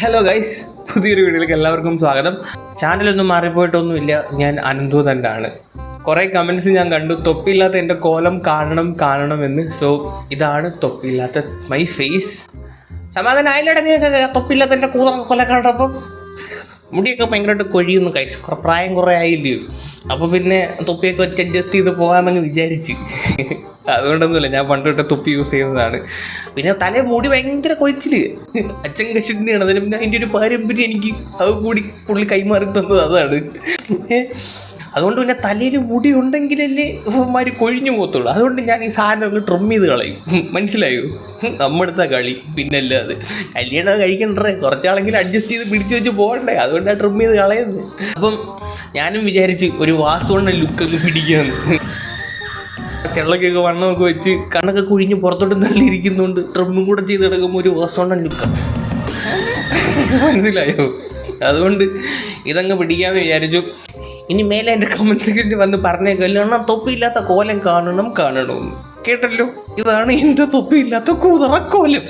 Hello guys പുതിയൊരു വീഡിയോയിലേക്ക് എല്ലാവർക്കും സ്വാഗതം. ചാനലൊന്നും മാറിപ്പോയിട്ടൊന്നുമില്ല. ഞാൻ അനന്തു തന്നെയാണ്. കുറേ കമൻസ് ഞാൻ കണ്ടു. തൊപ്പിയില്ലാത്ത എന്റെ കോലം കാണണം കാണണമെന്ന് സോ ഇതാണ് തൊപ്പിയില്ലാത്ത മൈ ഫേസ് സമാധാനം തൊപ്പില്ലാത്ത നീ തൊപ്പിയില്ലാത്ത എന്റെ കൂത കൊല കണ്ടപ്പം മുടിയൊക്കെ ഭയങ്കരമായിട്ട് കൊഴിയുന്നു കൈസ് പ്രായം കുറേ ആയില്ലയോ? അപ്പോൾ പിന്നെ തൊപ്പിയൊക്കെ ഒറ്റ അഡ്ജസ്റ്റ് ചെയ്ത് പോകാമെന്നങ്ങ് വിചാരിച്ച്. അതുകൊണ്ടൊന്നുമില്ല. ഞാൻ പണ്ട് തൊട്ട് തുപ്പി യൂസ് ചെയ്യുന്നതാണ്. പിന്നെ തലേ മുടി ഭയങ്കര കൊഴിച്ചിൽ. അച്ഛൻ കശിന്റെയാണ് അതിന് പിന്നെ അതിന്റെ ഒരു പാരമ്പര്യം എനിക്ക് അത് കൂടി പുള്ളി കൈമാറി തന്നത് അതാണ്. അതുകൊണ്ട് പിന്നെ തലയിൽ മുടി ഉണ്ടെങ്കിലല്ലേ മാതിരി കൊഴിഞ്ഞു പോകത്തുള്ളൂ. അതുകൊണ്ട് ഞാൻ ഈ സാധനം അങ്ങ് ട്രിം ചെയ്ത് കളയും. മനസ്സിലായോ? നമ്മടുത്ത കളി. പിന്നല്ലാതെ. കല്യാണം കഴിക്കണ്ടേ? കുറച്ചാളെങ്കിലും അഡ്ജസ്റ്റ് ചെയ്ത് പിടിച്ചു വെച്ച് പോകണ്ടേ? അതുകൊണ്ടാണ് ട്രിം ചെയ്ത് കളയുന്നത്. അപ്പം ഞാനും വിചാരിച്ച് ഒരു വാസ്തുവണ്ണ ലുക്കൊക്കെ പിടിക്കാന്ന്. ചെള്ളക്കൊക്കെ വണ്ണമൊക്കെ വെച്ച് കണ്ണൊക്കെ കുഴിഞ്ഞ് പുറത്തോട്ട് തള്ളിയിരിക്കുന്നുണ്ട്. ട്രിമ്മും കൂടെ ചെയ്ത് കിടക്കുമ്പോൾ ഒരു വാസ്തുവണ്ണൻ ലുക്കം മനസ്സിലായോ? അതുകൊണ്ട് ഇതങ്ങ് പിടിക്കാന്ന് വിചാരിച്ചു. ഇനി മേലെ എന്റെ കമന്റ് സെക്ഷനിൽ വന്ന് പറഞ്ഞേക്കല്ലോ കല്യാണം തൊപ്പിയില്ലാത്ത കോലം കാണണം കാണണമെന്ന് കേട്ടല്ലോ? ഇതാണ് എന്റെ തൊപ്പിയില്ലാത്ത കൂതറ കോലം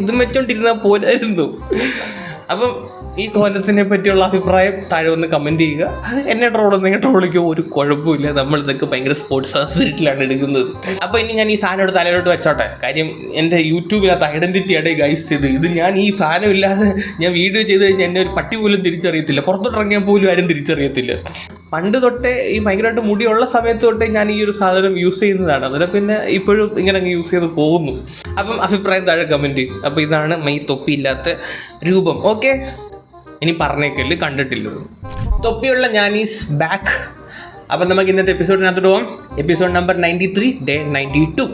ഇത് വെച്ചോണ്ടിരുന്നാൽ പോലായിരുന്നു അപ്പം ഈ കോലത്തിനെ പറ്റിയുള്ള അഭിപ്രായം താഴെ ഒന്ന് കമന്റ് ചെയ്യുക. എന്നെ ട്രോളൊന്നും ട്രോളിക്കോ ഒരു കുഴപ്പമില്ല. നമ്മൾ ഇതൊക്കെ ഭയങ്കര സ്പോർട്സ് സ്പിരിറ്റിലാണ് എടുക്കുന്നത്. അപ്പോൾ ഇനി ഞാൻ ഈ സാധനം തലയിലോട്ട് വെച്ചോട്ടെ. കാര്യം എന്റെ യൂട്യൂബിനകത്ത് ഐഡന്റിറ്റിയാണ് ഗൈസ് ചെയ്ത്. ഇത് ഞാൻ ഈ സാധനം ഇല്ലാതെ ഞാൻ വീഡിയോ ചെയ്ത് കഴിഞ്ഞാൽ എന്നെ ഒരു പട്ടി പോലും തിരിച്ചറിയത്തില്ല. പുറത്തോട്ടിറങ്ങിയാൽ പോലും ആരും തിരിച്ചറിയത്തില്ല. പണ്ട് തൊട്ടേ ഈ ഭയങ്കരമായിട്ട് മുടിയുള്ള സമയത്ത് തൊട്ടേ ഞാൻ ഈ ഒരു സാധനം യൂസ് ചെയ്യുന്നതാണ്. അതിനെ പിന്നെ ഇപ്പോഴും ഇങ്ങനെ അങ്ങ് യൂസ് ചെയ്ത് പോകുന്നു. അപ്പം അഭിപ്രായം താഴെ കമന്റ് അപ്പോൾ ഇതാണ് മൈ തൊപ്പിയില്ലാത്ത രൂപം. ഓക്കെ ഇനി പറഞ്ഞേക്കൽ കണ്ടിട്ടില്ലത് തൊപ്പിയുള്ള ഞാൻ ഈസ് ബാക്ക് അപ്പം നമുക്ക് ഇന്നത്തെ എപ്പിസോഡിനകത്തോട്ട് പോകാം episode number ninety three day ninety two